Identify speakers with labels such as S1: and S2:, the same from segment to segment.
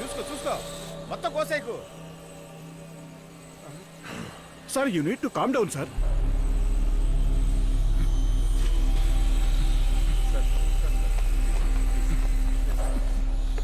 S1: చూసుకో చూసుకో. మొత్తం కోసేకు
S2: sir you need to calm down sir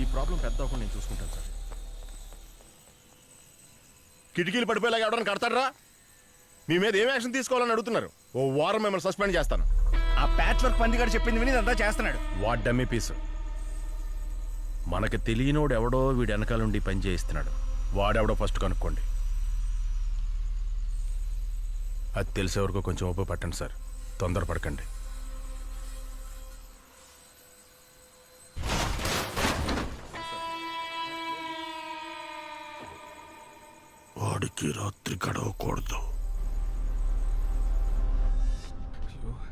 S3: ఈ ప్రాబ్లం పెద్ద అవ్వకుండా నేను చూసుకుంటాను సార్.
S4: కిటికీలు పడిపోయేలాగా ఎవడని కడతాడరా? మీ మీద ఏం యాక్షన్ తీసుకోవాలని అడుగుతున్నారు? ఓ వారం మిమ్మల్ని సస్పెండ్ చేస్తాను.
S1: ఆ ప్యాచ్ వర్క్ పందిగాడు చెప్పింది విని ఇదంతా చేస్తున్నాడు.
S3: What dummy piece. మనకి తెలియనోడు ఎవడో వీడి వెనకాల నుండి పని చేయిస్తున్నాడు. వాడెవడో ఫస్ట్ కనుక్కోండి. అది తెలిసే వరకు కొంచెం ఒప్పు పట్టండి సార్. తొందరపడకండి.
S2: వాడికి రాత్రి గడవకూడదు.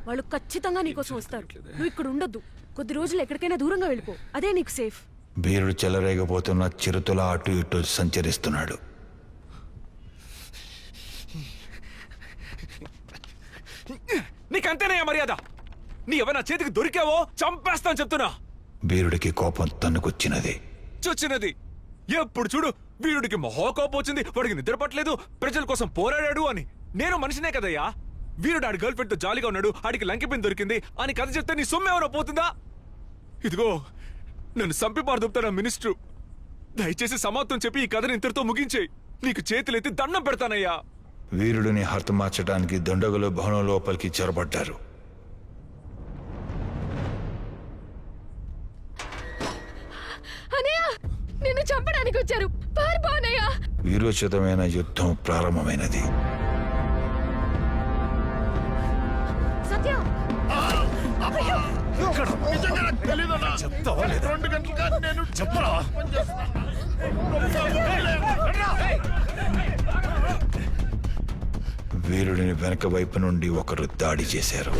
S5: వాళ్ళు ఖచ్చితంగా నీకోసం వస్తారు. నువ్వు ఇక్కడ ఉండొద్దు. కొద్ది రోజులు ఎక్కడికైనా దూరంగా వెళ్ళిపో. అదే నీకు సేఫ్
S6: వీరుడు చెలరేగబోతున్న చిరుతుల అటు ఇటు సంచరిస్తున్నాడు.
S7: నీకంతేనయ్యా మర్యాద? నీ ఎవరైనా చేతికి దొరికావో చంపేస్తాను చెప్తున్నా.
S6: వీరుడికి కోపం తన్నుకొచ్చినది.
S7: చొచ్చినది. ఎప్పుడు చూడు వీరుడికి మహోకోపం వచ్చింది వాడికి నిద్ర పట్టలేదు ప్రజల కోసం పోరాడాడు అని. నేను మనిషినే కదయ్యా. వీరుడు ఆడి గర్ల్ ఫ్రెండ్తో జాలీగా ఉన్నాడు ఆడికి లంకిపిన్ దొరికింది అని కథ చెప్తే నీ సొమ్ము ఎవరో పోతుందా? ఇదిగో నన్ను సంపి పారదుపుతాను మినిస్టర్. దయచేసి సమాప్తం చెప్పి ఈ కథని ఇంతటితో ముగించేయి. నీకు చేతులెత్తి దండం పెడతానయ్యా.
S6: వీరుడిని హతమార్చడానికి దండగులు భవనం లోపలికి చొరబడ్డారు.
S5: అనయ్య నిన్ను చంపడానికి వచ్చారు
S6: వీరోచితమైన యుద్ధం ప్రారంభమైనది. వీరుడిని వెనక వైపు నుండి ఒకరు దాడి చేశారు.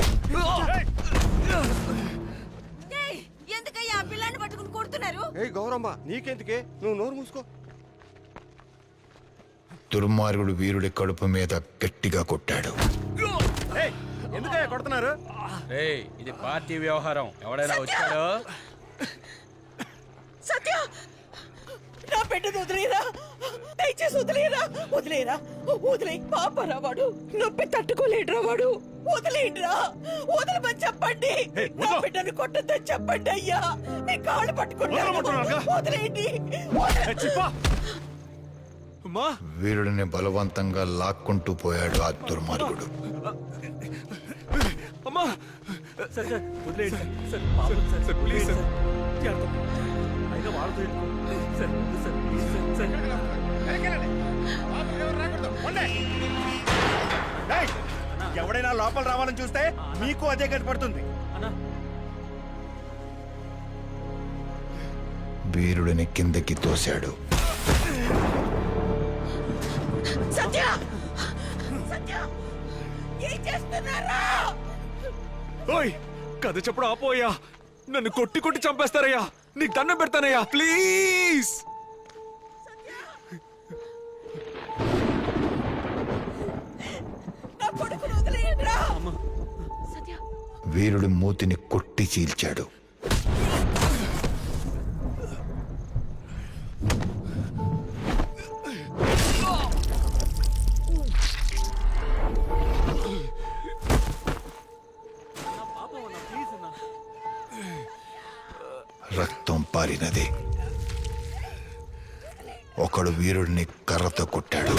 S1: గౌరమ్మ నీకెందుకే? నువ్వు నోరు మూసుకో.
S6: దుర్మార్గుడు వీరుడి కడుపు మీద గట్టిగా కొట్టాడు.
S1: ఏయ్ ఎందుకయ్యా కొడుతున్నారు?
S8: ఏయ్ ఇది పార్టీ వ్యవహారం. ఎవడైనా వచ్చాడో?
S9: బిడ్డను వదిలేరా? దయచేసి వదిలేరా? వదిలేరా? వదిలే పాపరా వాడు. నొప్పి తట్టుకోలేడురా వాడు. వదిలేండిరా. వదిలేమని చెప్పండి. నా బిడ్డను కొట్టద్దని చెప్పండి అయ్యా. మీ కాళ్ళు పట్టుకుంటాను వదిలేండి
S6: వీరుడిని బలవంతంగా లాక్కుంటూ పోయాడు ఆ దుర్మార్గుడు.
S7: అమ్మా. సార్ సార్ వదిలేయండి. Sir sir sir please sir. అయినా వాళ్ళతో సార్ సార్ ప్లీజ్ సార్.
S1: ఏయ్, ఎవడైనా లోపల రావాలని చూస్తే మీకు అదే గతి పడుతుంది.
S6: వీరుడిని కిందకి తోశాడు.
S9: సత్య! సత్య! ఏం చేస్తున్నారా?
S7: ఓయ్ కథ చెప్పడం ఆపోయా నన్ను కొట్టి కొట్టి చంపేస్తారయ్యా. నీకు దండం పెడతానయ్యా ప్లీజ్.
S6: వీరుడు మూతిని కొట్టి చీల్చాడు. వీరుడిని కర్రతో కొట్టాడు.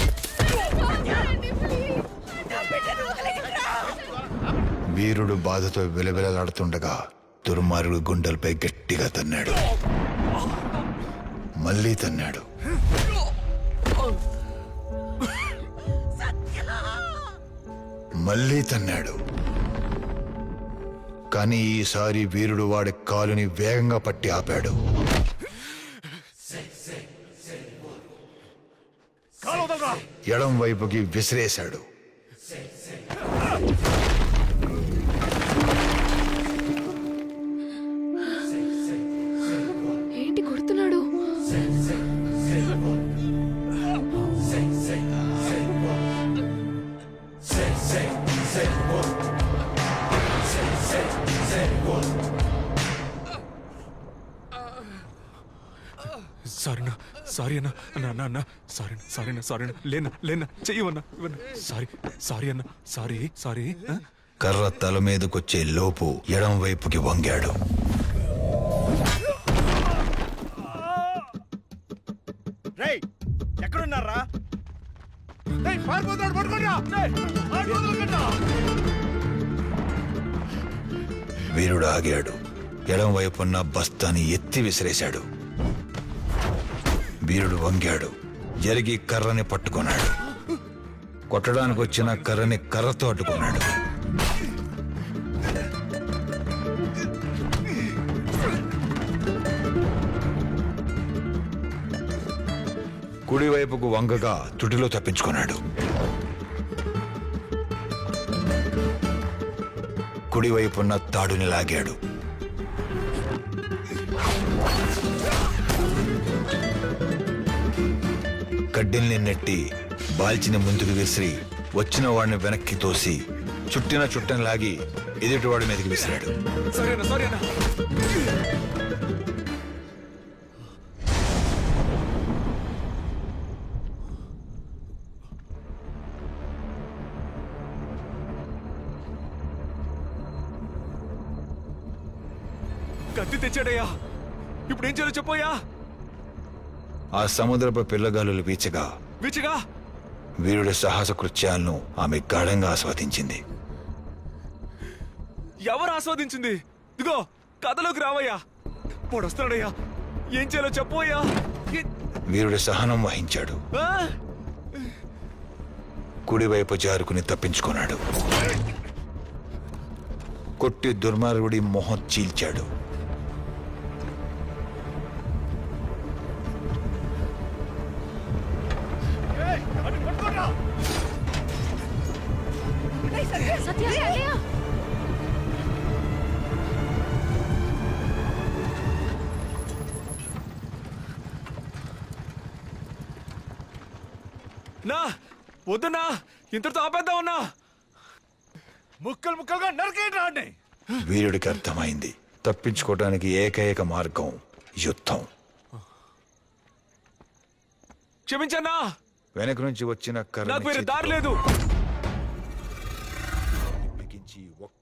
S6: వీరుడు బాధతో విలవిలలాడుతుండగా దుర్మార్గుడు గుండెలపై గట్టిగా తన్నాడు. మళ్ళీ తన్నాడు. మళ్ళీ తన్నాడు. కానీ ఈసారి వీరుడు వాడి కాలుని వేగంగా పట్టి ఆపాడు. ఎడం వైపుకి విసిరేశాడు.
S5: ఏంటి కొడుతున్నాడు?
S7: Say, say, say, సారీ అన్న అన్న అన్న అన్న సారీ అన్న సారీ అన్న సారీ అన్న లేనా లేనా చెయ్యవన్నా ఇవన్నా సారీ సారీ అన్న సారీ సారీ?
S6: కర్ర తల మీదకొచ్చే లోపు ఎడం వైపుకి వంగాడు.
S1: రేయ్ ఎక్కడున్నారా? రేయ్ రేయ్
S6: వీరుడు ఆగాడు. ఎడం వైపున్న బస్తాని ఎత్తి విసిరేశాడు. వీరుడు వంగాడు. జరిగి కర్రని పట్టుకున్నాడు. కొట్టడానికి వచ్చిన కర్రని కర్రతో అడ్డుకున్నాడు. కుడివైపుకు వంగగా తుటిలో తప్పించుకున్నాడు. కుడివైపున్న తాడుని లాగాడు. కడ్డిల్ని నెట్టి బాల్చిని ముందుకు విసిరి వచ్చిన వాడిని వెనక్కి తోసి చుట్టిన చుట్టని లాగి ఎదుటివాడి మీదకి విసిరాడు.
S7: కత్తి తెచ్చాడయ్యా. ఇప్పుడు ఏం చేయాలో చెప్పోయా
S6: ఆ సముద్రపు పిల్లగాలులు వీచగా
S7: విచ్చిగా
S6: వీరుడి సాహస కృత్యాలను ఆమె గాఢంగా ఆస్వాదించింది.
S7: ఎవరు ఆస్వాదించింది? ఇదిగో కథలోకి రావయ్యా. వాడు వస్తున్నాడయ్యా ఏం చేయాలో చెప్పోయ్యా
S6: వీరుడి సహనం వహించాడు? కుడివైపు జారుకుని తప్పించుకున్నాడు. కొట్టి దుర్మార్గుడి మొహం చీల్చాడు.
S7: నా వద్దునా ఇంతటితో ఆపేద్దాం ఉన్నా
S1: ముక్కలు ముక్కలుగా నరికేయండి రాండి
S6: వీరుడికి అర్థమైంది. తప్పించుకోవడానికి ఏకైక మార్గం యుద్ధం.
S7: క్షమించన్నా.
S6: వెనక నుంచి వచ్చిన కర్రని
S7: నాకు వేరే దారి లేదు.
S6: బిగించి ఒక్క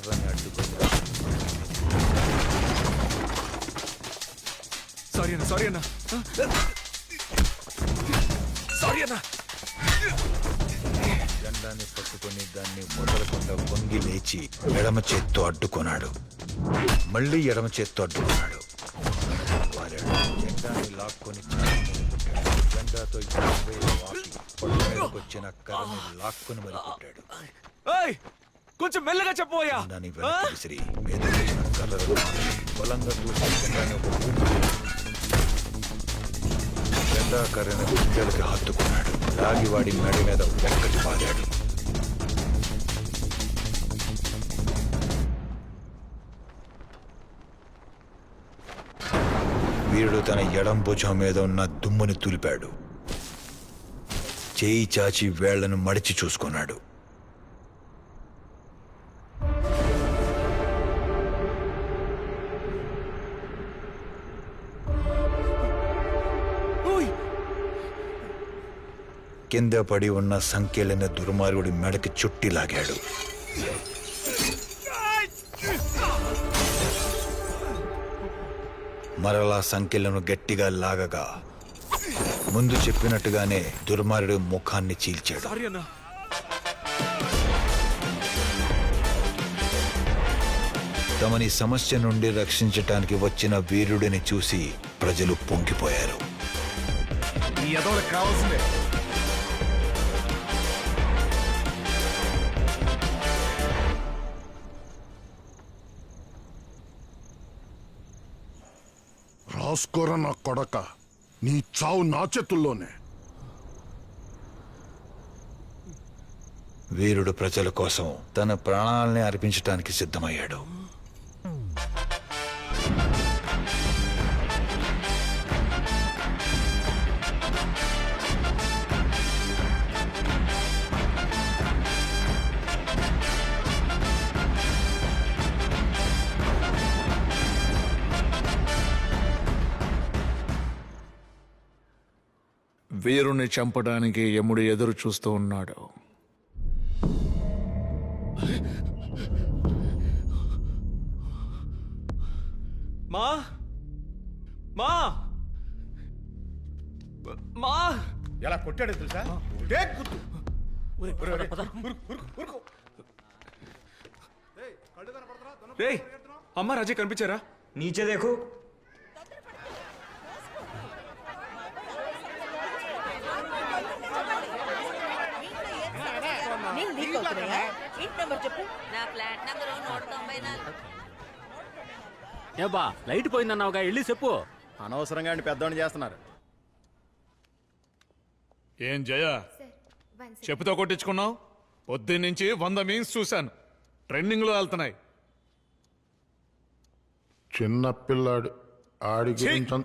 S6: కర్రని అడ్డుకొని
S7: సారీ అన్న సారీ అన్న. సారీ అన్న.
S6: జెండాన్ని పట్టుకొని దాన్ని మొదలకుండా వంగి లేచి ఎడమ చేత్తో అడ్డుకున్నాడు మళ్ళీ ఎడమ చేత్తో అడ్డుకున్నాడు వాలాడు. జెండాని లాక్కొని. జెండాతో వచ్చిన కర్రని లాక్కొని మరి కొట్టాడు.
S7: కొంచెం మెల్లగా చెప్పబోయా
S6: దాన్ని వెనక్కి విసిరి మీద వచ్చిన కర్రలను బలంగా దూసి జెండాని ఒక ఊపు జెండా కర్రని గుండెలకి హత్తుకున్నాడు. లాగి వాడి మెడ మీద ఒక్కటి పాడాడు వీరుడు తన ఎడం భుజం మీద ఉన్న దుమ్ముని తులిపాడు. చేయి చాచి వేళ్ళను మడిచి చూసుకున్నాడు. కింద పడి ఉన్న సంఖ్యలైన దుర్మార్గుడి మెడకి చుట్టి లాగాడు. మరలా సంఖ్యలను గట్టిగా లాగగా ముందు చెప్పినట్టుగానే దుర్మార్గుడి ముఖాన్ని చీల్చాడు. తమని సమస్య నుండి రక్షించటానికి వచ్చిన వీరుడిని చూసి ప్రజలు పొంగిపోయారు.
S1: కావాల్సిందే
S2: రాసుకోరా నా కొడక నీ చావు నా చేతుల్లోనే.
S6: వీరుడు ప్రజల కోసం తన ప్రాణాలని అర్పించటానికి సిద్ధమయ్యాడు.
S10: వీరుని చంపడానికి యముడు ఎదురు చూస్తూ ఉన్నాడు.
S7: మా? మా? మా?
S1: ఎలా కొట్టాడో తెలుసా?
S7: అమ్మ రాజే కనిపించారా?
S8: నీచే దేఖో.
S9: నేను లీక్ అవుతున్నాయా ఇంటి నెంబర్ చెప్పు.
S11: నా ఫ్లాట్ నెంబర్ నూట తొంభై నాలుగు.
S8: ఏబా లైట్ పోయిందన్నావుగా వెళ్ళి చెప్పు.
S4: అనవసరంగా అండి పెద్దవాడిని చేస్తున్నారు.
S10: ఏం జయ? చెప్పుతో కొట్టించుకున్నావు? పొద్దున్నుంచి వంద మీన్స్ చూశాను. ట్రెండింగ్లో వెళ్తున్నాయి.
S2: చిన్న పిల్లాడు ఆడి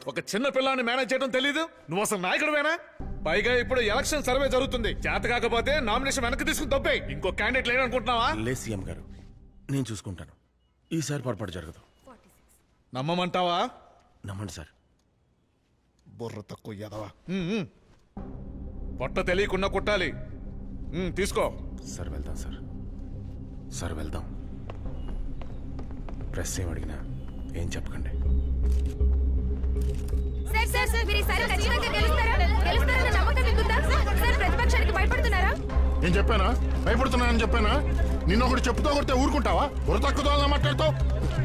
S10: ఒక చిన్న పిల్లాన్ని మేనేజ్ చేయడం తెలీదు. నువ్వు అసలు నాయకుడువేనా? పైగా ఇప్పుడు ఎలక్షన్ సర్వే జరుగుతుంది. చేత కాకపోతే నామినేషన్ వెనక్కి తీసుకుని తప్పే. ఇంకో క్యాండిడేట్ లేడు అనుకుంటున్నావా
S3: లే సీఎం గారు. నేను చూసుకుంటాను. ఈసారి పొరపాటు జరగదు.
S10: నమ్మమంటావా?
S3: నమ్మండి సార్.
S10: బుర్ర తక్కువ ఎదవా పొట్ట తెలియకుండా కొట్టాలి. తీసుకో.
S3: సార్ వెళ్దాం సార్. సార్ వెళ్దాం. ప్రెస్ ఏం అడిగినా ఏం చెప్పకండి.
S2: నేను చెప్పానా? భయపడుతున్నానని చెప్పానా? నిన్న ఒకటి చెప్పుతో కొడితే ఊరుకుంటావా? బుర్ర తక్కువ మాట్లాడతావు?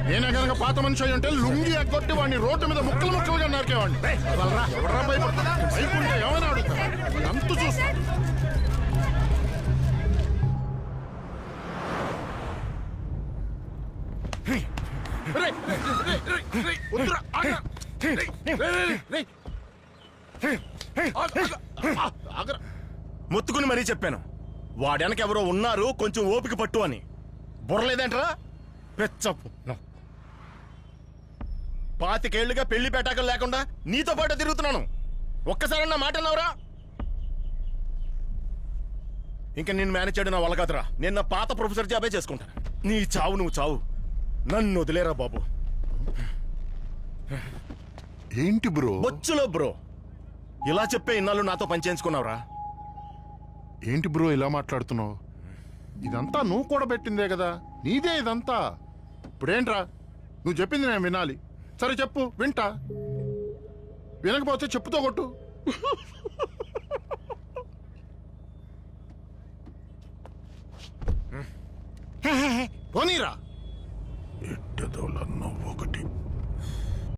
S2: నేనే కనుక పాత మనిషి అయి ఉంటే లుంగి ఎగ్గొట్టి వాడిని రోడ్డు మీద ముక్కలు ముక్కలుగా నరికేవాడిని. వదలరా, ఎవడ్రా భయపడతా ఏమైనా అడుగుతా అంత చూస్తా రేయ్, రేయ్, రేయ్, రేయ్, రేయ్, వద్దురా, ఆగరా. రేయ్, రేయ్, రేయ్, రేయ్. ఆగరా, ఆగరా.
S4: మొత్తుకుని మరీ చెప్పాను. వాడెనక ఎవరో ఉన్నారు కొంచెం ఓపిక పట్టు అని. బుర్రలేదంటరా? పెచ్చప్పు. పాతికేళ్ళుగా పెళ్ళి పేటాకలు లేకుండా నీతో పాటు తిరుగుతున్నాను. ఒక్కసారి నా మాట అన్నావురా? ఇంకా నేను మేనేజ్ చేయడం నా వల్ల కాదురా. నేను నా పాత ప్రొఫెసర్ జాబే చేసుకుంటాను. నీ చావు నువ్వు చావు. నన్ను వదిలేరా బాబు.
S2: ఏంటి బ్రో?
S4: బొచ్చులో బ్రో. ఇలా చెప్పే ఇన్నాళ్ళు నాతో పని చేయించుకున్నావురా.
S2: ఏంటి బ్రో ఇలా మాట్లాడుతున్నావు? ఇదంతా నువ్వు కూడా పెట్టిందే కదా? నీదే ఇదంతా. ఇప్పుడేంట్రా? నువ్వు చెప్పింది నేను వినాలి. సరే చెప్పు వింటా. వినకపోతే చెప్పుతో కొట్టు. పోనీరా. ఎట్టదోల ఒకటి